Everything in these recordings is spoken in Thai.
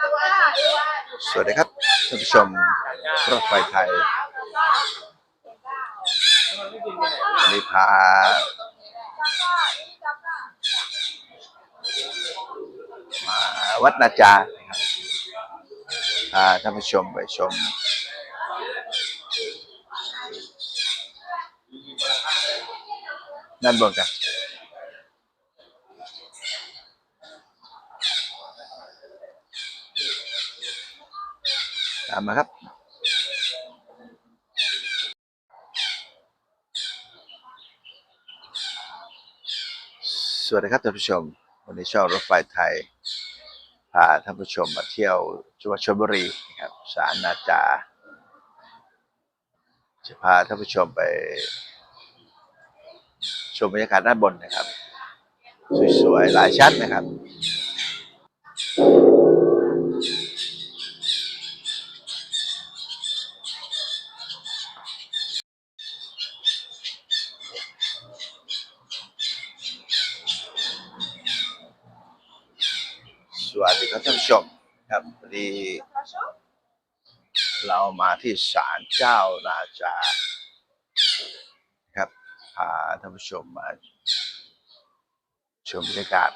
สวัสดีครับท่านผู้ชมรถไฟไทยวันนี้พามาวัดนาจาครับพาท่านผู้ชมไปชมด้านบนกัน ตามมาครับ สวัสดีครับท่านผู้ชม วันนี้ช่องรถไฟไทย พาท่านผู้ชมมาเที่ยวจังหวัดชลบุรีนะครับสารนาจา จะพาท่านผู้ชมไป ชมบรรยากาศด้านบนนะครับ สวยๆ หลายชั้นนะครับ สวัสดีครับท่านผู้ ชมครับพอดีเรามาที่ศาลเจ้านาจาครับพาท่านผู้ชมมาชมบรรยากาศ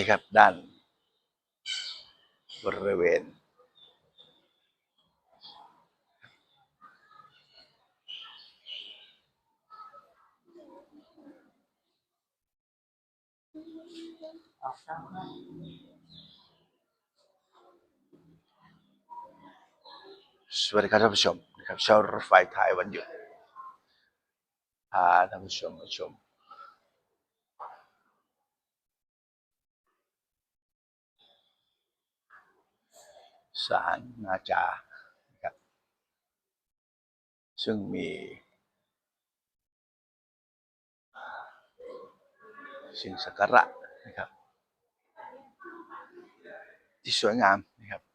นี่ครับด้านบริเวณ สวัสดีครับท่านผู้ชมนะครับเช่ารถไฟไทยวันหยุดพาท่านผู้ชมมาชม สารนาจาครับซึ่งมีสิ่งศักระนะครับ ที่สวยงามนะครับ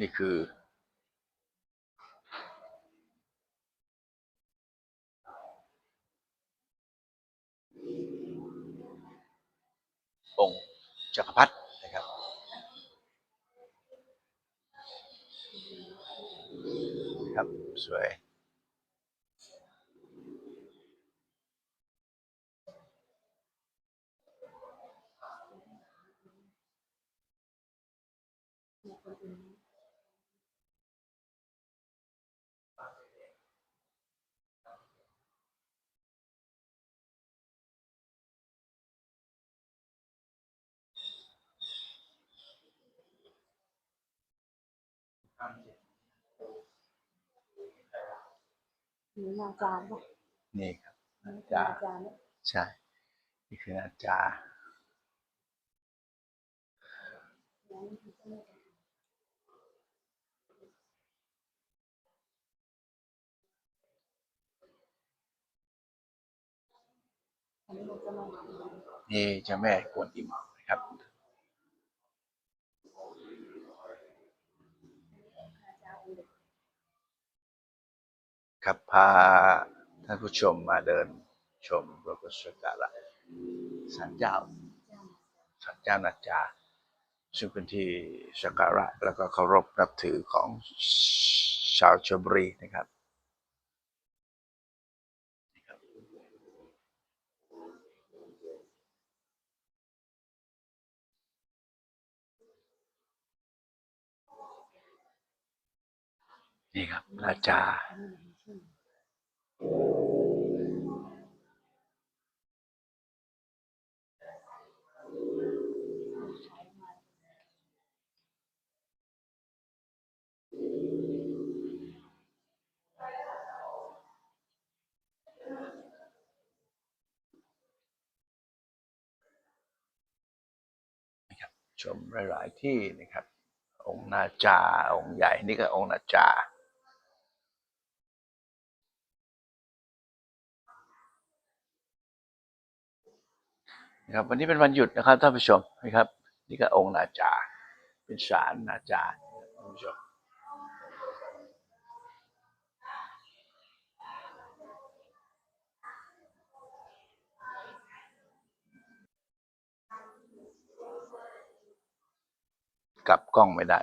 นี่คือ องค์จักรพรรดินะครับ ครับ สวย หรือนาจารย์ป่ะนี่ครับนานาจาจารย์เนี่ยใช่ นี่คือนาจาอันนี้มันจะมานี่เจ้าแม่กวนอิมนะ ครับพาท่านผู้ชมมาเดินชมพระพุทธสักการะศาลเจ้าศาลเจ้านาจา ซึ่งเป็นที่สักการะแล้วก็เคารพนับถือของชาวชลบุรีนะครับนี่ครับนาจา ชมหลาย ๆ ที่นะครับ องค์นาจา องค์ใหญ่นี่ก็องค์นาจา นะครับวันนี้เป็นวันหยุดนะครับท่านผู้ชมนะครับ นี่ก็องค์นาจา เป็นศาลนาจาท่านผู้ชมกลับกล้องไม่ได้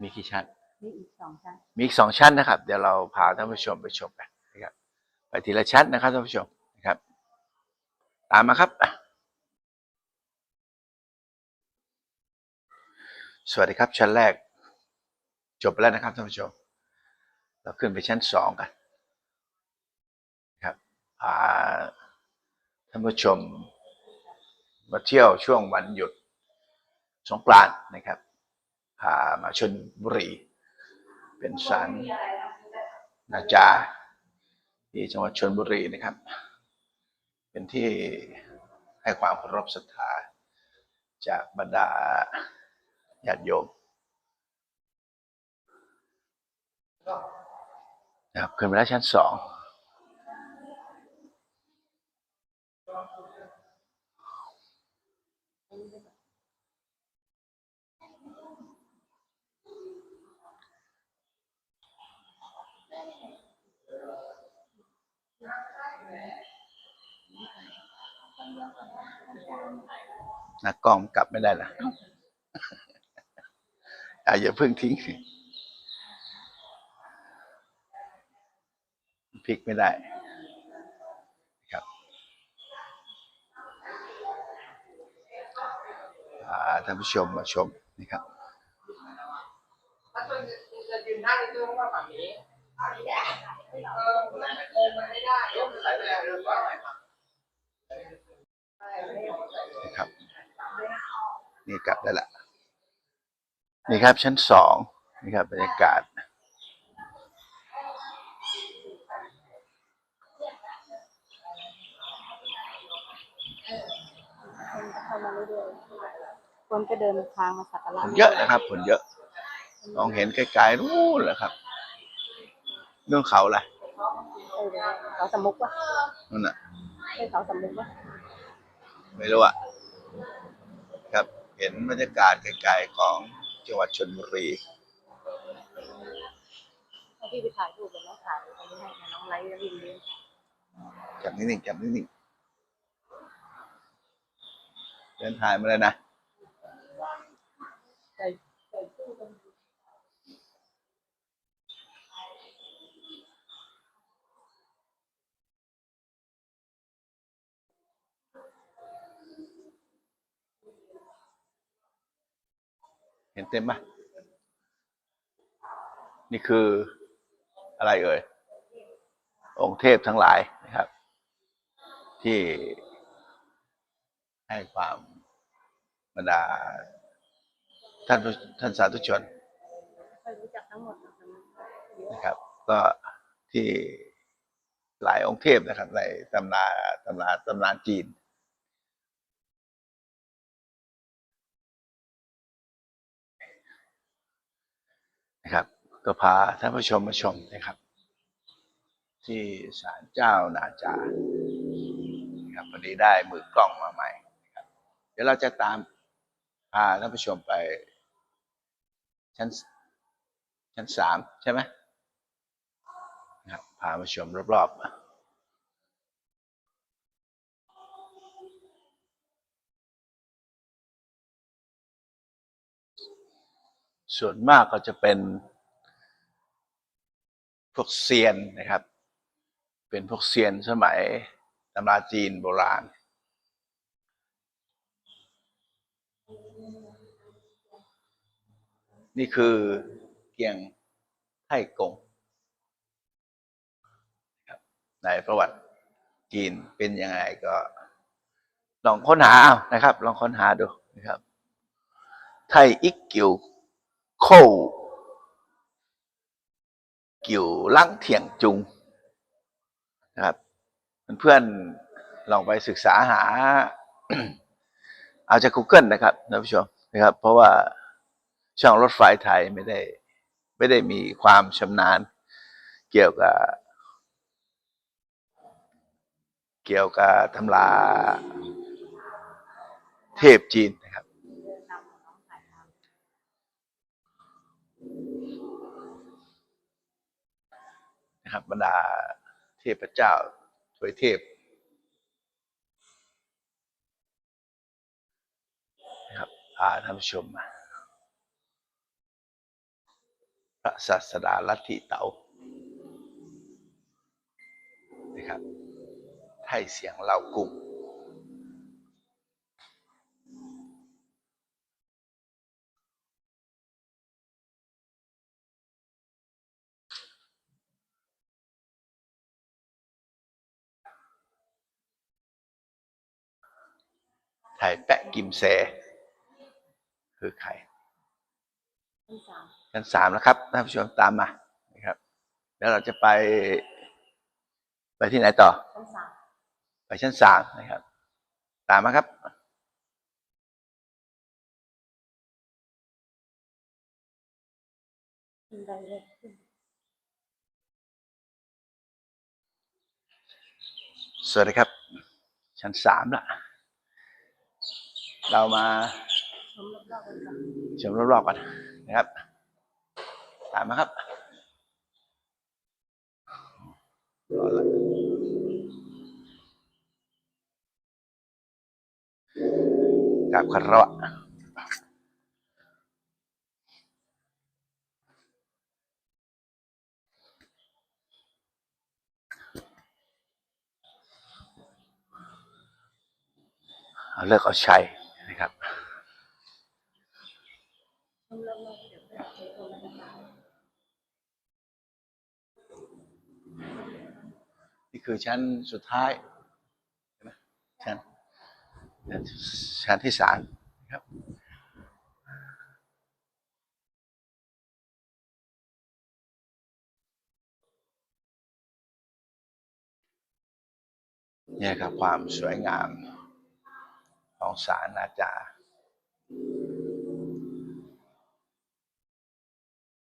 มีกี่ชั้น นี่อีกสองชั้นมีอีกสองชั้นนะครับ เดี๋ยวเราพาท่านผู้ชมไปชมกันนะครับไปทีละชั้นนะครับท่านผู้ชมนะครับ ตามมาครับ สวัสดีครับชั้นแรก จบแล้วนะครับท่านผู้ชม เราขึ้นไปชั้นสองกันนะครับพาท่านผู้ชมมาเที่ยวช่วงวันหยุดสงกรานต์นะครับพามาชนบุรี เป็นศาลนาจา ที่จังหวัดชนบุรีนะครับ เป็นที่ให้ความเคารพศรัทธาจากบรรดาญาติโยมนะครับขึ้นไปแล้วชั้นสอง นะกล้องกลับไม่ได้ละอะอย่าเพิ่งทิ้งพลิกไม่ได้ครับอ่าท่านผู้ชมมาชมนะครับถ้าจะจะยืนท่านี้คือว่าฝั่งนี้เออโอมมันไม่ได้ยกใส่ไปแล้วหรือว่าไงครับ นะครับ นี่กลับได้ละนี่ครับชั้นสองนี่ครับบรรยากาศคนก็เข้ามาเรื่อยๆคนก็เดินทางมาสักการะคนเยอะนะครับคนเยอะมองเห็นไกลๆนู่นแหละครับนู่นเขาแหละเออเขาสมมุกวะนู่นน่ะใช่เขาสมมุกวะไม่รู้อะครับเห็นบรรยากาศไกลๆของจังหวัดชลบุรีถ้าพี่ไปถ่ายรูปแล้วน้องถ่ายอันนี้ให้นะน้องไลฟ์แล้ววินเลี้ยงจับนิ่งๆจับนิ่งๆเดินถ่ายมาเลยนะ ใส่ใส่ตู้กัน เห็นเต็มปะนี่คืออะไรเอ่ย องค์เทพทั้งหลายนะครับ ที่ให้ความบรรดา ท่านท่านสาธุชนไม่รู้จักทั้งหมดนะครับ ก็ที่หลายองค์เทพนะครับ ในตำรานตำรานตำนานจีน นะครับ ก็พาท่านผู้ชมมาชมนะครับ ที่ศาลเจ้านาจานะครับวันนี้ได้มือกล้องมาใหม่นะครับ เดี๋ยวเราจะตามพาท่านผู้ชมไป ชั้นชั้นสามใช่ไหมนะครับพามาชมรอบๆ ส่วนมากก็จะเป็น พวกเซียนนะครับ เป็นพวกเซียนสมัยตำราจีนโบราณ นี่คือเกียงไท่กงในประวัติจีนเป็นยังไงก็ลองค้นหาเอานะครับ ลองค้นหาดูนะครับ ไทยอิกกิว โคกิวลังเถียงจุงนะครับเพื่อนๆลองไปศึกษาหา เอาจาก Google นะครับท่านผู้ชมนะครับ เพราะว่าช่องรถไฟไทยไม่ได้ ไม่ได้มีความชำนาญ เกี่ยวกับ เกี่ยวกับตำราเทพจีนนะครับ เดินนำน้องถ่ายทำ นะครับบรรดาเทพเจ้าถวยเทพนะครับพาท่านผู้ชมมาพระศาสดาลัทธิเต๋านะครับไทยเสียงเหล่ากุ้ง ไทยแปะกิมแซคือใครชั้นสามชั้นสามแล้วครับท่านผู้ชมตามมานะครับ แล้วเราจะไป ไปที่ไหนต่อชั้นสามไปชั้นสามนะครับ ตามมาครับสวัสดีครับ ชั้นสามละ เรามาชมรอบๆก่อนชมรอบๆกันนะครับ ตามมาครับรอละกราบคารวะเอาเลิกเอาชัยนะครับ ชมรอบๆเดี๋ยวไปเจอคนละกัน นี่คือชั้นสุดท้ายใช่ไหมชั้นชั้นชั้นที่สามครับเนี่ยครับความสวยงามของสารอาจารย์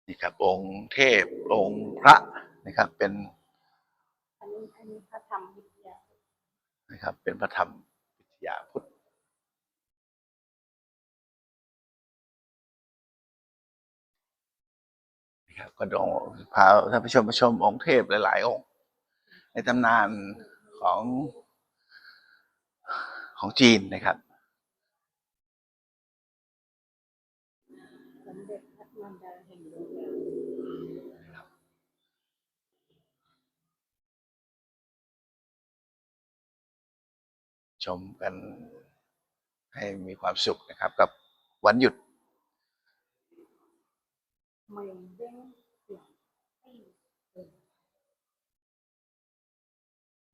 นี่ครับองค์เทพองค์พระนะครับเป็น อันนี้อันนี้พระธรรมวิทยานะครับ เป็นพระธรรมวิทยาพุทธนะครับก็ดองพาท่านผู้ชมมาชมองค์เทพหลาย ๆ องค์ ในตำนานของของจีนนะครับ สมเด็จพระมารดาแห่งดวงดาว ชมกันให้มีความสุขนะครับ กับวันหยุดไม่เด้งเสียงให้เออ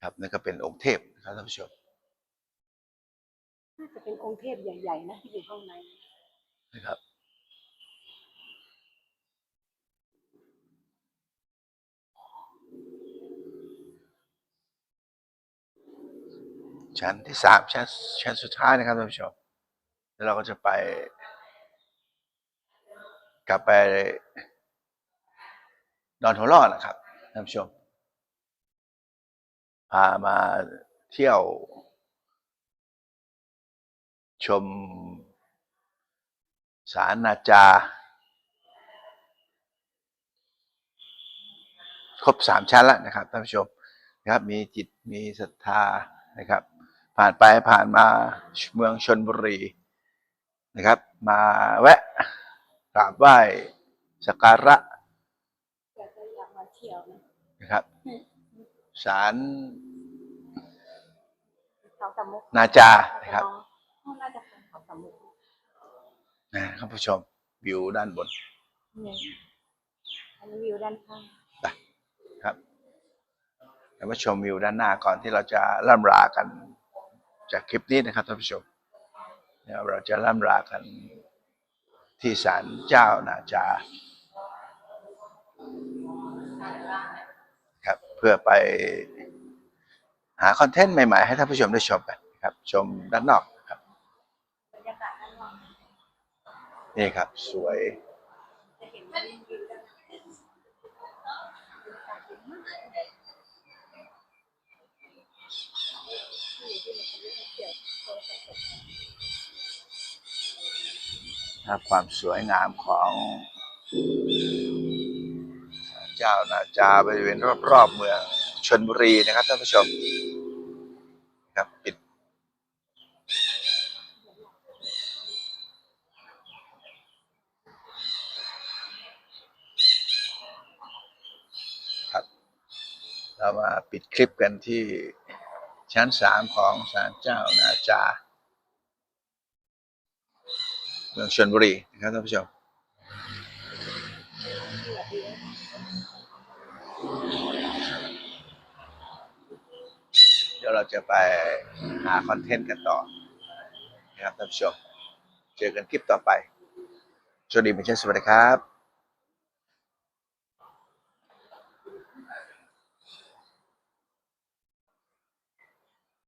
ครับนั่นก็เป็นองค์เทพนะครับท่านผู้ชมน่าจะเป็นองค์เทพใหญ่ ๆ นะที่อยู่ข้างในนะครับ ชั้นที่สามชั้นชั้นสุดท้ายนะครับท่านผู้ชมแล้วเราก็จะไป กลับไปดอนหัวล่อนะครับท่านผู้ชม พามาเที่ยว ชมสารนาจา ครบสามชั้นแล้วนะครับท่านผู้ชมนะครับ มีจิตมีศรัทธานะครับ ผ่านไปผ่านมาเมืองชนบุรีนะครับ มาแวะกราบไหว้สักการะอยากจะอยากมาเที่ยวนะนะครับสารเขาสมุกนาจานะครับน่าจะเป็นเขาสมุกนะท่านผู้ชมวิวด้านบนเนี่ยอันนี้วิวด้านข้างครับเดี๋ยวมาชมวิวด้านหน้าก่อนที่เราจะล่ำลากัน จากคลิปนี้นะครับท่านผู้ชมเราจะล่ำลากันที่ศาลเจ้านาจาครับเพื่อไปหาคอนเทนต์ใหม่ ๆ ให้ท่านผู้ชมได้ชมกันครับชมด้านนอกครับบรรยากาศด้านนอกนี่ครับสวย จะเห็นมันยืนกันบรรยากาศดีมากที่ที่มันเป็นเกี่ยวโทรศัพท์ นะความสวยงามของศาลเจ้านาจาบริเวณรอบๆเมืองชนบุรีนะครับท่านผู้ชมครับปิดครับเรามาปิดคลิปกันที่ชั้นสามของศาลเจ้านาจา เมืองชนบุรีนะครับท่านผู้ชมเดี๋ยวเราจะไปหาคอนเทนต์กันต่อนะครับท่านผู้ชม เจอกันคลิปต่อไปสวัสดีเป็นเช่นสวัสดีครับ